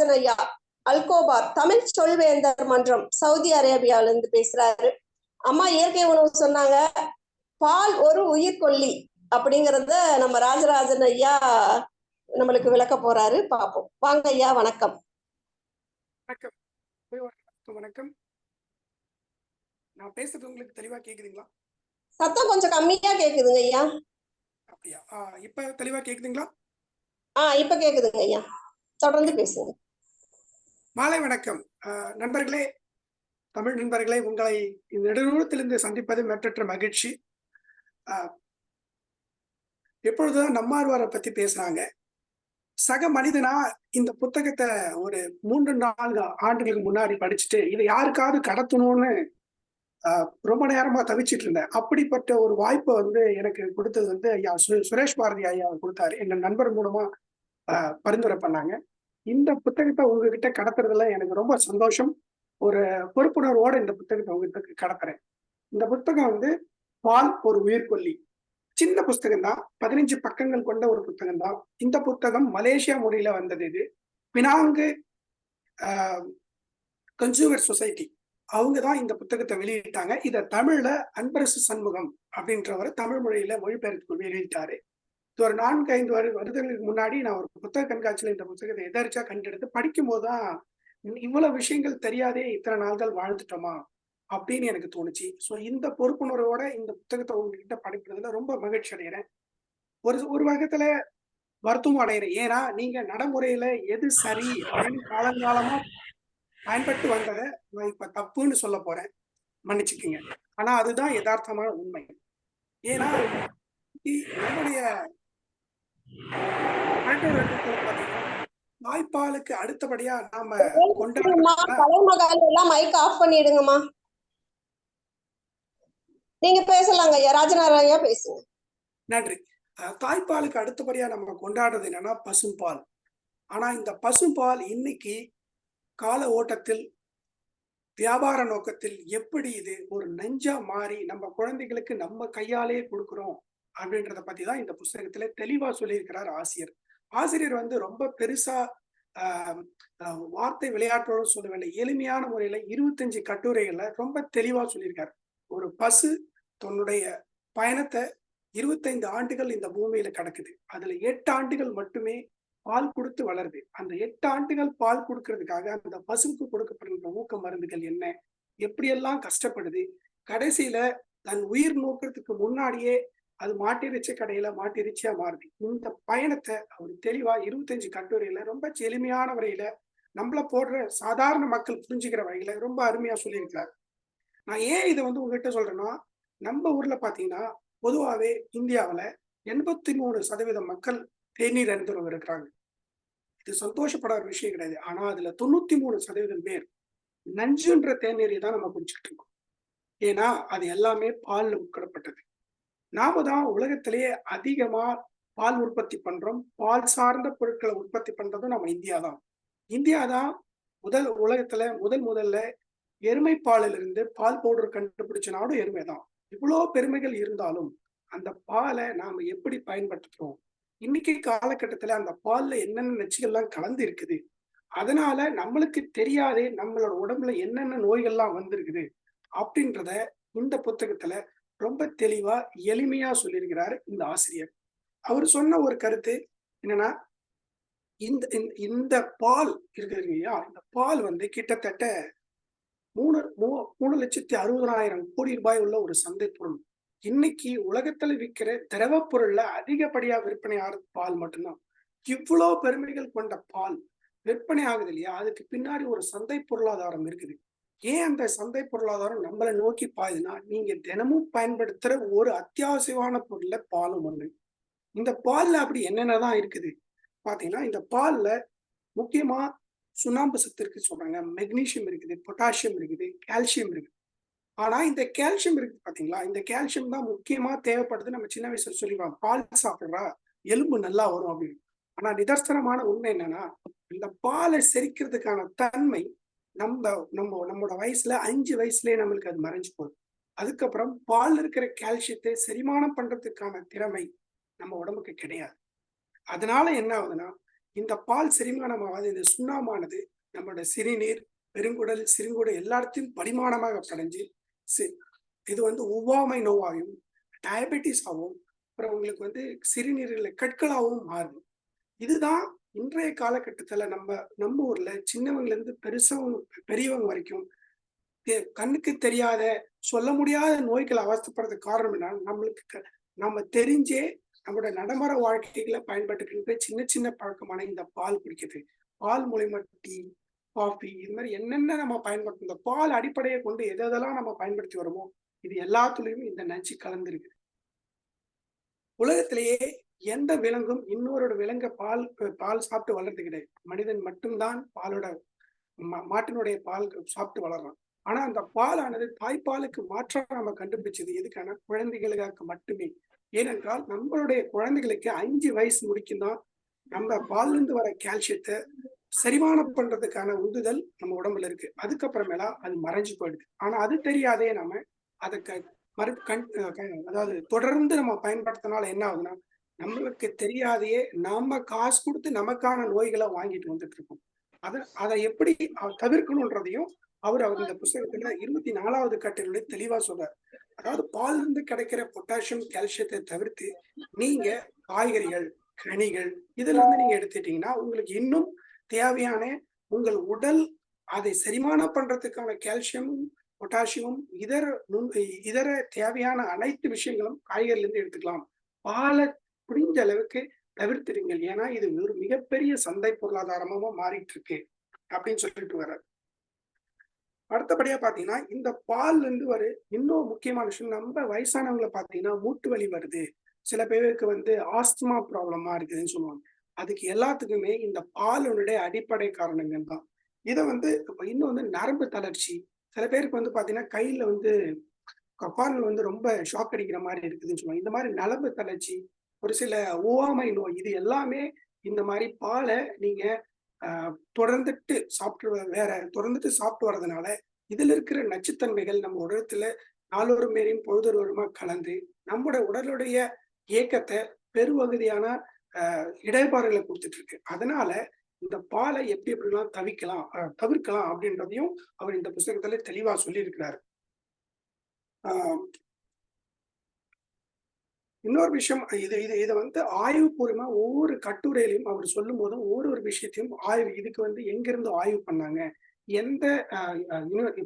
ஐயா அல்கோபார் தமிழ் சொல்வேந்தர் மன்றம் சவுதி அரேபியால இருந்து பேசுறாரு. அம்மா இயற்கை உணவு சொன்னாங்க பால் ஒரு உயிர்கொல்லி அப்படிங்கறத நம்ம ராஜராஜன் ஐயா நம்மளுக்கு விளக்க போறாரு. பாப்போம் வாங்க ஐயா வணக்கம். வணக்கம். வணக்கம் நான் பேசுறது உங்களுக்கு தெளிவா கேக்குதுங்களா? சத்தம் கொஞ்சம் கம்மியா கேக்குதுங்க ஐயா. அப்படியா? இப்ப தெளிவா கேக்குதுங்களா? ஆ இப்ப கேக்குதுங்க ஐயா. தொடர்ந்து பேசுங்க. மாலை வணக்கம். நண்பர்களே தமிழ் நண்பர்களே உங்களை இந்த சந்திப்பது மற்றற்ற மகிழ்ச்சி. எப்பொழுதுதான் நம்மாழ்வாரை பத்தி பேசுறாங்க சக மனிதனா இந்த புத்தகத்தை ஒரு மூன்று நான்கு ஆண்டுகளுக்கு முன்னாடி படிச்சுட்டு இதை யாருக்காவது கடத்தணும்னு ஆஹ், ரொம்ப நேரமா தவிச்சிட்டு இருந்தேன். அப்படிப்பட்ட ஒரு வாய்ப்பை வந்து எனக்கு கொடுத்தது வந்து ஐயா சு- சுரேஷ் பாரதி ஐயா கொடுத்தாரு. எங்க நண்பர் மூலமா பரிந்துரை பண்ணாங்க. இந்த புத்தகத்தை உங்ககிட்ட கடத்துறதுல எனக்கு ரொம்ப சந்தோஷம். ஒரு பொறுப்புணர்வோட இந்த புத்தகத்தை உங்ககிட்ட கடத்துறேன். இந்த புத்தகம் வந்து பால் ஒரு உயிர்கொல்லி. சின்ன புத்தகம் தான் பதினஞ்சு பக்கங்கள் கொண்ட ஒரு புத்தகம் தான் இந்த புத்தகம் மலேசியா மொழியில வந்தது இது. பினாங்கு கன்சூமர் சொசைட்டி அவங்க தான் இந்த புத்தகத்தை வெளியிட்டாங்க. இதை தமிழ்ல அன்பரசு சண்முகம் அப்படின்றவர் தமிழ் மொழியில மொழிபெயர்த்து வெளியிட்டாரு இது ஒரு நான்கு ஐந்து வரு வருடங்களுக்கு முன்னாடி நான் ஒரு புத்தக கண்காட்சியில் இந்த புத்தகத்தை எதர்ச்சா கண்டெடுத்து படிக்கும் போதுதான் இவ்வளவு விஷயங்கள் தெரியாதே இத்தனை நாள்கள் வாழ்ந்துட்டோமா அப்படின்னு எனக்கு தோணுச்சு. ஸோ இந்த பொறுப்புணர்வோட இந்த புத்தகத்தை உங்ககிட்ட படிக்கிறதுல ரொம்ப மகிழ்ச்சி அடைகிறேன் ஒரு ஒரு வகத்துல வருத்தமும் அடைகிறேன் ஏன்னா நீங்க நடைமுறையில எது சரி அப்படின்னு காலங்காலமா பயன்பட்டு வந்ததை நான் இப்ப தப்புன்னு சொல்ல போறேன். மன்னிச்சுக்கோங்க. ஆனா அதுதான் யதார்த்தமான உண்மை. ஏன்னா என்னுடைய நம்முடைய பழக்க வழக்கத்துல பாத்தீங்கன்னா தாய்ப்பாலுக்கு அடுத்தபடியா நாம எல்லாம் மைக் ஆஃப் பண்ணிடுங்கம்மா. நீங்க பேசலாங்க ஐயா ராஜநாராயண ஐயா பேசுங்க. நன்றி. தாய்ப்பாலுக்கு அடுத்தபடியா நம்ம கொண்டாடுறது என்னன்னா பசும்பால். ஆனா இந்த பசும்பால் இன்னைக்கு கால ஓட்டத்தில் வியாபார நோக்கத்தில் எப்படி இது ஒரு நஞ்சா மாறி நம்ம குழந்தைகளுக்கு நம்ம கையாலே கொடுக்கிறோம்? அப்படின்றத பத்தி தான் இந்த புஸ்தகத்துல தெளிவா சொல்லியிருக்கிறார் ஆசிரியர். ஆசிரியர் வந்து ரொம்ப பெருசா வார்த்தை விளையாட்டோட சொல்லவில்லை. எளிமையான முறையில இருபத்தஞ்சு கட்டுரைகள்ல ரொம்ப தெளிவா சொல்லியிருக்காரு. ஒரு பசு தன்னுடைய பயணத்தை இருபத்தைந்து ஆண்டுகள் இந்த பூமியில கிடக்குது. அதுல எட்டு ஆண்டுகள் மட்டுமே பால் கொடுத்து வளருது. அந்த எட்டு ஆண்டுகள் பால் கொடுக்கறதுக்காக அந்த பசுவுக்கு கொடுக்கப்படுகிற ஊக்க மருந்துகள் என்ன? எப்படியெல்லாம் கஷ்டப்படுது? கடைசியில தன் உயிர் நோக்கிறதுக்கு முன்னாடியே அது மாட்டிறைச்சி கடையில மாட்டிறைச்சியா மாறுது. இந்த பயணத்தை அவர் தெளிவா இருபத்தஞ்சு கட்டுரையில ரொம்ப எளிமையான வரையில நம்மள போடுற சாதாரண மக்கள் புரிஞ்சுக்கிற வகையில ரொம்ப அருமையா சொல்லியிருக்காரு நான் ஏன் இதை வந்து உங்ககிட்ட சொல்றேன்னா நம்ம ஊர்ல பாத்தீங்கன்னா பொதுவாகவே இந்தியாவில் எண்பத்தி மூணு சதவீதம் மக்கள் தேநீர் அருந்துறவங்க இருக்கிறாங்க. இது சந்தோஷப்படாத விஷயம் கிடையாது. ஆனா அதுல தொண்ணூத்தி மூணு சதவீதம் பேர் நஞ்சுன்ற தேநீரை தான் நம்ம குடிச்சுட்டு இருக்கோம். ஏன்னா அது எல்லாமே பால்ல உட்கடப்பட்டது நாம தான் உலகத்திலேயே அதிகமா பால் உற்பத்தி பண்றோம். பால் சார்ந்த பொருட்களை உற்பத்தி பண்றதும் நம்ம இந்தியா தான். இந்தியா தான் முதல் உலகத்துல முதல் முதல்ல எருமை பாலிலிருந்து பால் பவுடர் கண்டுபிடிச்ச நாடும் எருமை தான். இவ்வளோ பெருமைகள் இருந்தாலும் அந்த பாலை நாம எப்படி பயன்படுத்துறோம்? இன்னைக்கு காலகட்டத்துல அந்த பால்ல என்னென்ன நச்சுகள்லாம் கலந்து இருக்குது? அதனால நம்மளுக்கு தெரியாதே நம்மளோட உடம்புல என்னென்ன நோய்கள்லாம் வந்திருக்குது? அப்படின்றத இந்த புத்தகத்துல ரொம்ப தெளிவா எளிமையா சொல்லியிருக்கிறாரு இந்த ஆசிரியர். அவர் சொன்ன ஒரு கருத்து என்னன்னா இந்த இந்த- இந்த பால் இருக்குது இல்லையா? இந்த பால் வந்து கிட்டத்தட்ட மூணு மூ- மூணு லட்சத்தி அறுபதாயிரம் கோடி ரூபாய் உள்ள ஒரு சந்தை பொருள். இன்னைக்கு உலகத்துல விற்கிற திரவ பொருள்ல அதிகப்படியா விற்பனை ஆகுறது பால் மட்டும்தான். இவ்வளோ பெருமைகள் கொண்ட பால் விற்பனை ஆகுது இல்லையா? அதுக்கு பின்னாடி ஒரு சந்தை பொருளாதாரம் இருக்குது. ஏன் அந்த சந்தை பொருளாதாரம் நம்மளை நோக்கி பாயுதுன்னா நீங்க தினமும் பயன்படுத்துற ஒரு அத்தியாவசியமான பொருள்ல பாலும் ஒண்ணு. இந்த பால்ல அப்படி என்னென்னதான் இருக்குது? பாத்தீங்கன்னா இந்த பால்ல முக்கியமா சுண்ணாம்பு சத்து இருக்கு சொல்றாங்க. மெக்னீசியம் இருக்குது பொட்டாசியம் இருக்குது கால்சியம் இருக்குது. ஆனா இந்த கால்சியம் இருக்கு பாத்தீங்களா? இந்த கால்சியம் தான் முக்கியமா தேவைப்படுது. நம்ம சின்ன வயசுல சொல்லிடுவோம் பால் சாப்பிடுறா எலும்பு நல்லா வரும் அப்படின்னு. ஆனா நிதர்சனமான உண்மை என்னன்னா இந்த பாலை செரிக்கிறதுக்கான தன்மை நம்ம நம்ம நம்மளோட வயசுல அஞ்சு வயசுலயே நம்மளுக்கு அது மறைஞ்சு போகுது. அதுக்கப்புறம் பால் இருக்கிற கால்சியத்தை செரிமானம் பண்றதுக்கான திறமை நம்ம உடம்புக்கு கிடையாது. அதனால என்ன ஆகுதுன்னா இந்த பால் செரிமானம் ஆகாது இந்த சுண்ணாமானது நம்மளோட சிறுநீர் பெருங்குடல் சிறுங்குடல் எல்லாத்தையும் பரிமாணமாக படைஞ்சு இது வந்து ஒவ்வாமை நோவாயும் டயபெட்டிஸ் ஆகும் அப்புறம் உங்களுக்கு வந்து சிறுநீரில் கற்களாகவும் மாறும் இதுதான் இன்றைய காலகட்டத்துல நம்ம நம்ம ஊர்ல சின்னவங்கல இருந்து பெருசவங்க பெரியவங்க வரைக்கும் கண்ணுக்கு தெரியாத சொல்ல முடியாத நோய்கள் அவஸ்தப்படுறது காரணம் என்ன நம்மளுக்கு க- நம்ம தெரிஞ்சே நம்மளோட நடைமுறை வாழ்க்கைகளை பயன்பட்டுக்கின்ற சின்ன சின்ன பழக்கமான இந்த பால் குடிக்கிறது. பால் மூலயமா டீ காஃபி இது மாதிரி என்னென்ன நம்ம பயன்படுத்தும் இந்த பால் அடிப்படையை கொண்டு எதெல்லாம் நம்ம பயன்படுத்தி வரோமோ இது எல்லாத்துலயும் இந்த நச்சு கலந்துருக்கு உலகத்திலேயே எந்த விலங்கும் இன்னொரு விலங்க பால் பால் சாப்பிட்டு வளர்றது கிடையாது. மனிதன் மட்டும்தான் பாலோட மா- மாட்டினுடைய பால் சாப்பிட்டு வளர்றான். ஆனா அந்த பாலானது தாய்ப்பாலுக்கு மாற்றாக நம்ம கண்டுபிடிச்சது எதுக்கான குழந்தைகளுக்காக மட்டுமே. ஏனென்றால் நம்மளுடைய குழந்தைகளுக்கு அஞ்சு வயசு முடிக்கும் தான் நம்ம பால்ல இருந்து வர கால்சியத்தை செரிமானம் பண்றதுக்கான உந்துதல் நம்ம உடம்புல இருக்கு. அதுக்கப்புறமேலா அது மறைஞ்சு போயிடுது. ஆனா அது தெரியாதே நம்ம அதை மறு கண் அதாவது தொடர்ந்து நம்ம பயன்படுத்தினால என்ன ஆகுதுன்னா நம்மளுக்கு தெரியாதையே நாம காசு கொடுத்து நமக்கான நோய்களை வாங்கிட்டு வந்துட்டு இருக்கோம் அதை அதை எப்படி தவிர்க்கணுன்றதையும் அவர் அவர் இந்த புத்தகத்துல இருபத்தி நாலாவது கட்டிலே தெளிவா சொல்றார். அதாவது பால் இருந்து கிடைக்கிற பொட்டாசியம் கால்சியத்தை தவிர்த்து நீங்க காய்கறிகள் கனிகள் இதுல இருந்து நீங்க எடுத்துட்டீங்கன்னா உங்களுக்கு இன்னும் தேவையான உங்கள் உடல் அதை செரிமானம் பண்றதுக்கான கால்சியமும் பொட்டாசியமும் இதர நுண் இதர தேவையான அனைத்து விஷயங்களும் காய்கறில இருந்து எடுத்துக்கலாம். பாலை முடிஞ்ச அளவுக்கு தவிர்த்துடுங்கள் ஏன்னா இது ஒரு மிகப்பெரிய சந்தை பொருளாதாரமா மாறிட்டு இருக்கு அப்படின்னு சொல்லிட்டு வர்றார். அடுத்தபடியா பாத்தீங்கன்னா இந்த பால்ல இருந்து வர இன்னும் முக்கியமான விஷயம் நம்ம வயசானவங்களை பாத்தீங்கன்னா மூட்டு வலி வருது. சில பேருக்கு வந்து ஆஸ்துமா ப்ராப்ளமா இருக்குதுன்னு சொல்லுவாங்க. அதுக்கு எல்லாத்துக்குமே இந்த பாலுடைய அடிப்படை காரணங்கள் தான். இதை வந்து இன்னும் வந்து நரம்பு தளர்ச்சி சில பேருக்கு வந்து பாத்தீங்கன்னா கையில வந்து கப்பால் வந்து ரொம்ப ஷாக் அடிக்கிற மாதிரி இருக்குதுன்னு சொல்லுவாங்க. இந்த மாதிரி நரம்பு தளர்ச்சி ஒரு சில ஓவாமை நோய் இது எல்லாமே இந்த மாதிரி பாலை நீங்க ஆஹ், தொடர்ந்துட்டு சாப்பிட்டு வேற தொடர்ந்துட்டு சாப்பிட்டு வர்றதுனால இதுல இருக்கிற நச்சுத்தன்மைகள் நம்ம உடலத்துல நாளொரு மேரையும் பொழுதொருவருமா கலந்து நம்முடைய உடலுடைய இயக்கத்தை பெருவகுதியான ஆஹ், இடர்பாடுகளை கொடுத்துட்டு இருக்கு. அதனால இந்த பாலை எப்படி எப்படிலாம் தவிக்கலாம் ஆஹ், தவிர்க்கலாம் அப்படின்றதையும் அவர் இந்த புத்தகத்துல தெளிவா சொல்லியிருக்கிறாரு. ஆஹ், இன்னொரு விஷயம் இது இது இதை வந்து ஆய்வுபூர்வமா ஒவ்வொரு கட்டுரையிலையும் அவர் சொல்லும் போதும் ஒவ்வொரு ஒரு விஷயத்தையும் ஆய்வு இதுக்கு வந்து எங்கிருந்து ஆய்வு பண்ணாங்க? எந்த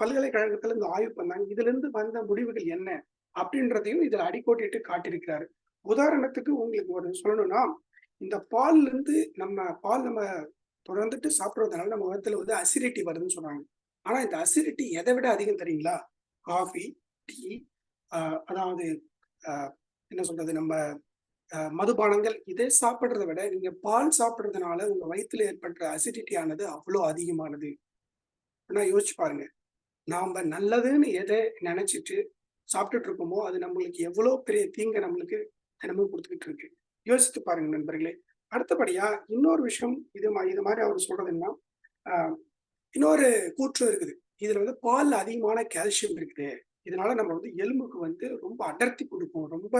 பல்கலைக்கழகத்துல இருந்து ஆய்வு பண்ணாங்க? இதுல இருந்து வந்த முடிவுகள் என்ன? அப்படின்றதையும் இதுல அடிக்கோட்டிட்டு காட்டியிருக்கிறாரு. உதாரணத்துக்கு உங்களுக்கு ஒரு சொல்லணும்னா இந்த பால்ல இருந்து நம்ம பால் நம்ம தொடர்ந்துட்டு சாப்பிடுறதுனால நம்ம முகத்துல வந்து அசிடிட்டி வருதுன்னு சொன்னாங்க. ஆனா இந்த அசிடிட்டி எதை விட அதிகம் தெரியுங்களா? காஃபி டீ அதாவது ஆஹ், என்ன சொல்றது நம்ம மதுபானங்கள் இதை சாப்பிட்றத விட நீங்க பால் சாப்பிடுறதுனால உங்க வயிற்றுல ஏற்படுற அசிடிட்டி ஆனது அவ்வளோ அதிகமானது. ஆனா யோசிச்சு பாருங்க. நாம நல்லதுன்னு எதை நினைச்சிட்டு சாப்பிட்டுட்டு இருக்கோமோ அது நம்மளுக்கு எவ்வளவு பெரிய தீங்கை நம்மளுக்கு தினமும் கொடுத்துக்கிட்டு இருக்கு. யோசித்து பாருங்க நண்பர்களே. அடுத்தபடியா இன்னொரு விஷயம் இது மா- இது மாதிரி அவர் சொல்றதுன்னா இன்னொரு கூற்று இருக்குது. இதுல வந்து பால்ல அதிகமான கால்சியம் இருக்குது. இதனால நம்ம வந்து எலும்புக்கு வந்து ரொம்ப அடர்த்தி கொடுக்கும் ரொம்ப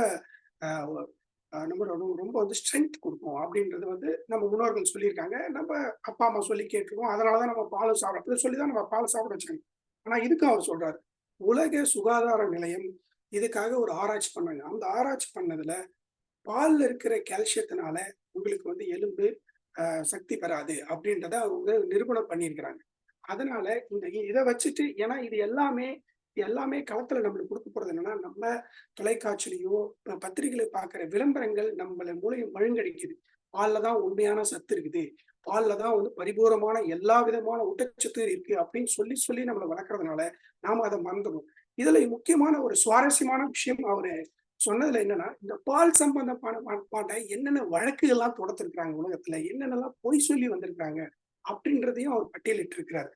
நம்ம ரொம்ப- வந்து ஸ்ட்ரென்த் கொடுக்கும் அப்படின்றது வந்து நம்ம முன்னோர்கள் சொல்லியிருக்காங்க. நம்ம அப்பா அம்மா சொல்லி கேட்டிருக்கோம். அதனாலதான் நம்ம பால் சாப்பிட சொல்லி தான் நம்ம பால் சாப்பிட வச்சாங்க ஆனால் இதுக்கும் அவர் சொல்றாரு. உலக சுகாதார நிலையம் இதுக்காக ஒரு ஆராய்ச்சி பண்ணாங்க. அந்த ஆராய்ச்சி பண்ணதுல பால்ல இருக்கிற கால்சியத்தினால உங்களுக்கு வந்து எலும்பு சக்தி பெறாது அப்படின்றத அவங்க நிரூபணம் பண்ணியிருக்கிறாங்க. அதனால இந்த இதை வச்சுட்டு ஏன்னா இது எல்லாமே எல்லாமே களத்துல நம்மளுக்கு கொடுக்க போறது என்னன்னா நம்ம தொலைக்காட்சியிலையோ பத்திரிகையில பாக்குற விளம்பரங்கள் நம்மள மூலையும் மழுங்கடிக்குது. பால்ல தான் உண்மையான சத்து இருக்குது. பால்ல தான் வந்து பரிபூரமான எல்லா விதமான ஊட்டச்சத்து இருக்கு அப்படின்னு சொல்லி சொல்லி நம்மளை வளர்க்கறதுனால நாம அதை மறந்துடும் இதுல முக்கியமான ஒரு சுவாரஸ்யமான விஷயம் அவரு சொன்னதுல என்னன்னா இந்த பால் சம்பந்தமான பா- பாட்டை என்னென்ன வழக்குகள்லாம் தொடர்த்திருக்கிறாங்க உலகத்துல என்னென்னலாம் பொய் சொல்லி வந்திருக்காங்க அப்படின்றதையும் அவர் பட்டியலிட்டு இருக்கிறாரு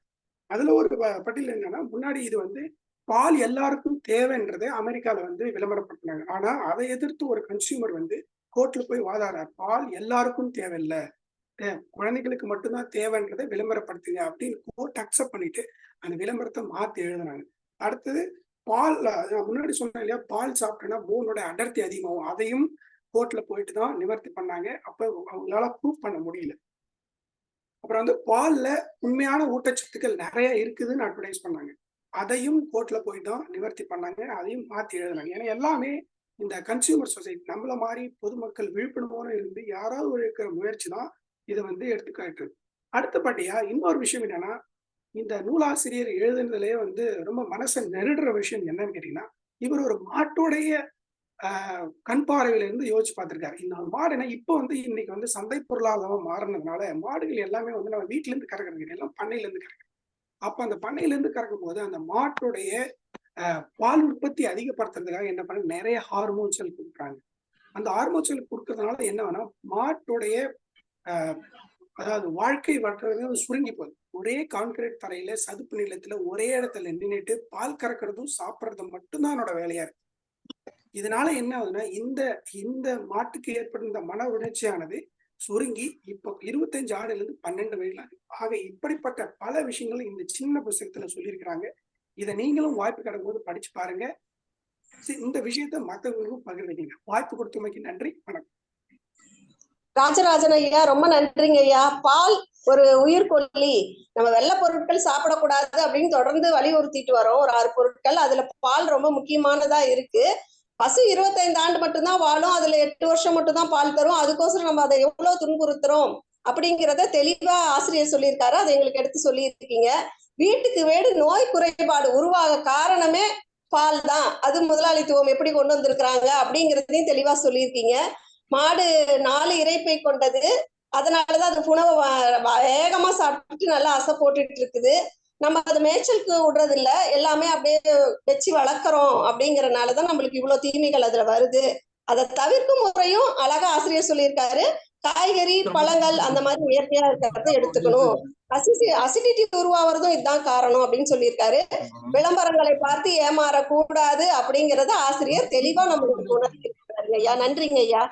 அதுல ஒரு பட்டியல் என்னன்னா முன்னாடி இது வந்து பால் எல்லாருக்கும் தேவைன்றதை அமெரிக்கால வந்து விளம்பரப்படுத்தினாங்க. ஆனா அதை எதிர்த்து ஒரு கன்சியூமர் வந்து கோர்ட்ல போய் வாதாடுறார். பால் எல்லாருக்கும் தேவையில்லை. குழந்தைகளுக்கு மட்டும்தான் தேவைன்றதை விளம்பரப்படுத்துங்க அப்படின்னு கோர்ட் அக்செப்ட் பண்ணிட்டு அந்த விளம்பரத்தை மாத்தி எழுதுனாங்க அடுத்தது பால் முன்னாடி சொன்னேன் இல்லையா பால் சாப்பிட்டேன்னா போனோட அடர்த்தி அதிகமாகும். அதையும் கோர்ட்ல போயிட்டு தான் நிவர்த்தி பண்ணாங்க. அப்ப அவங்களால ப்ரூவ் பண்ண முடியல. அப்புறம் வந்து பால்ல உண்மையான ஊட்டச்சத்துக்கள் நிறைய இருக்குதுன்னு அட்வர்டைஸ் பண்ணாங்க. அதையும் கோர்ட்ல போய் தான் நிவர்த்தி பண்ணாங்க. அதையும் மாத்தி எழுதினாங்க. ஏன்னா எல்லாமே இந்த கன்சியூமர் சொசைட்டி நம்மள மாதிரி பொதுமக்கள் விழிப்புணர்வோடு இருந்து யாராவது ஒரு இருக்கிற முயற்சி தான் இதை வந்து எடுத்துக்காட்டு. அடுத்தபடியா இன்னொரு விஷயம் என்னன்னா இந்த நூலாசிரியர் எழுதுனதுலயே வந்து ரொம்ப மனசை நெருடுற விஷயம் என்னன்னு கேட்டீங்கன்னா இவர் ஒரு மாட்டுடைய ஆஹ், கண் பார்வையில இருந்து யோசிச்சு பார்த்திருக்காரு. இந்த மாடுனா இப்போ வந்து இன்னைக்கு வந்து சந்தை பொருளாதாரம் மாறினதுனால மாடுகள் எல்லாமே வந்து நம்ம வீட்டுல இருந்து கறக்கிறது எல்லாம் பண்ணையில இருந்து கறக்குது அப்ப அந்த பண்ணையில இருந்து கறக்கும் போது அந்த மாட்டுடைய பால் உற்பத்தி அதிகப்படுத்துறதுக்காக என்ன பண்ண நிறைய ஹார்மோன்ஸ்கள் கொடுக்குறாங்க. அந்த ஹார்மோன்ஸ்கள் கொடுக்கறதுனால என்ன வேணா மாட்டுடைய அதாவது வாழ்க்கை வளர்க்கறது சுருங்கி போகுது. ஒரே கான்கிரீட் தரையில சதுப்பு நிலத்துல ஒரே இடத்துல நின்னுட்டு பால் கறக்கிறதும் சாப்பிட்றதும் மட்டும்தான் என்னோட வேலையா இருக்கு. இதனால என்ன ஆகுதுன்னா இந்த இந்த மாட்டுக்கு ஏற்படுத்த இந்த மன உணர்ச்சியானது சுருங்கி இப்போ இருபத்தஞ்சு ஆடுல இருந்து பன்னெண்டு வயதுல ஆகுது ஆக இப்படிப்பட்ட பல விஷயங்களும் இந்த சின்ன புஸ்தகத்துல சொல்லியிருக்கிறாங்க. இதை நீங்களும் வாய்ப்பு கிடைக்கும் போது படிச்சு பாருங்க. சரி, இந்த விஷயத்த மற்றவங்களுக்கும் பகிர்ந்துக்கீங்க. வாய்ப்பு கொடுத்தமைக்கு நன்றி வணக்கம். ராஜராஜன் ஐயா ரொம்ப நன்றிங்க ஐயா. பால் ஒரு உயிர்கொல்லி நம்ம வெள்ளை பொருட்கள் சாப்பிடக்கூடாது அப்படின்னு தொடர்ந்து வலியுறுத்திட்டு வரோம். ஒரு ஆறு பொருட்கள். அதுல பால் ரொம்ப முக்கியமானதா இருக்கு. பசு இருபத்தைந்து ஆண்டு மட்டும்தான் வாழும். அதுல எட்டு வருஷம் மட்டும்தான் பால் தரும். அதுக்கோசரம் நம்ம அதை எவ்வளவு துன்புறுத்துறோம் அப்படிங்கிறத தெளிவா ஆசிரியர் சொல்லியிருக்காரு. அதை எங்களுக்கு எடுத்து சொல்லியிருக்கீங்க. வீட்டுக்கு வீடு நோய் குறைபாடு உருவாக காரணமே பால் தான். அது முதலாளித்துவம் எப்படி கொண்டு வந்திருக்கிறாங்க அப்படிங்கிறதையும் தெளிவா சொல்லியிருக்கீங்க. மாடு நாலு இறைப்பை கொண்டது. அதனாலதான் அது உணவை வேகமா சாப்பிட்டுட்டு நல்லா அசை போட்டுட்டு இருக்குது. நம்ம அது மேய்ச்சலுக்கு விடுறது இல்ல எல்லாமே அப்படியே வச்சு வளர்க்குறோம் அப்படிங்கறதுனாலதான் நம்மளுக்கு இவ்வளவு தீமைகள் அதுல வருது. அதை தவிர்க்கும் முறையும் அழகா ஆசிரியர் சொல்லியிருக்காரு. காய்கறி பழங்கள் அந்த மாதிரி இயற்கையா இருக்கிறத எடுத்துக்கணும். அசிசி அசிடிட்டி உருவாகிறதும் இதுதான் காரணம் அப்படின்னு சொல்லியிருக்காரு. விளம்பரங்களை பார்த்து ஏமாறக்கூடாது அப்படிங்கறத ஆசிரியர் தெளிவா நம்மளுக்கு உணர்த்திருக்காருங்க ஐயா. நன்றிங்க ஐயா.